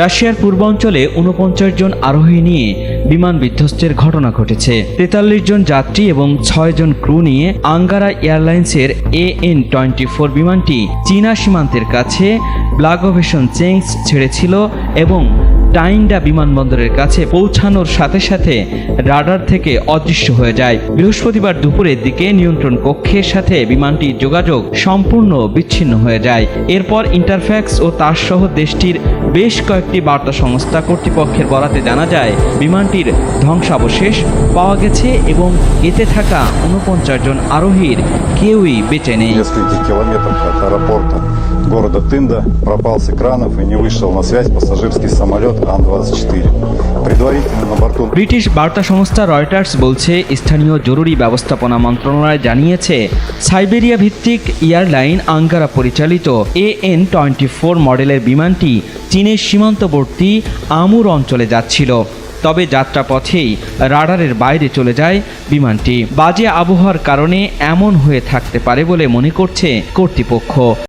রাশিয়ার পূর্বাঞ্চলে উনপঞ্চাশ জন আরোহী নিয়ে বিমান বিধ্বস্তের ঘটনা ঘটেছে। তেতাল্লিশ জন যাত্রী এবং ছয় জন ক্রু নিয়ে আঙ্গারা এয়ারলাইন্সের এ এন টোয়েন্টি ফোর বিমানটি চীনা সীমান্তের কাছে ব্লাগোভেশন চেঞ্জ ছেড়েছিল এবং টাইন্ডা বিমানবন্দরের কাছে পৌঁছানোর সাথে সাথে রাডার থেকে অদৃশ্য হয়ে যায় বৃহস্পতিবার দুপুরের দিকে নিয়ন্ত্রণ কক্ষের সাথে বিমানটির যোগাযোগ সম্পূর্ণ বিচ্ছিন্ন হয়ে যায় এরপর ইন্টারফ্যাক্স ও তার সহ দেশটির বেশ কয়েকটি বার্তা সংস্থা কর্তৃপক্ষের বরাতে জানা যায় বিমানটির ধ্বংসাবশেষ পাওয়া গেছে এবং এতে থাকা উনপঞ্চাশ জন আরোহীর কেউই বেঁচে নেই нескольких километрах от аэропорта города Тында пропал с экранов и не вышел на связь пассажирский самолет ব্রিটিশ বার্তা সংস্থা রয়টার্স বলছে, স্থানীয় জরুরি ব্যবস্থাপনা মন্ত্রণালয় জানিয়েছে, সাইবেরিয়া ভিত্তিক এয়ারলাইন আঙ্কারা পরিচালিত এ এন টোয়েন্টি ফোর মডেলের বিমানটি চীনের সীমান্তবর্তী আমুর অঞ্চলে যাচ্ছিল। তবে যাত্রা পথেই রাডারের বাইরে চলে যায় বিমানটি। বাজে আবহাওয়ার কারণে এমন হয়ে থাকতে পারে বলে মনে করছে কর্তৃপক্ষ।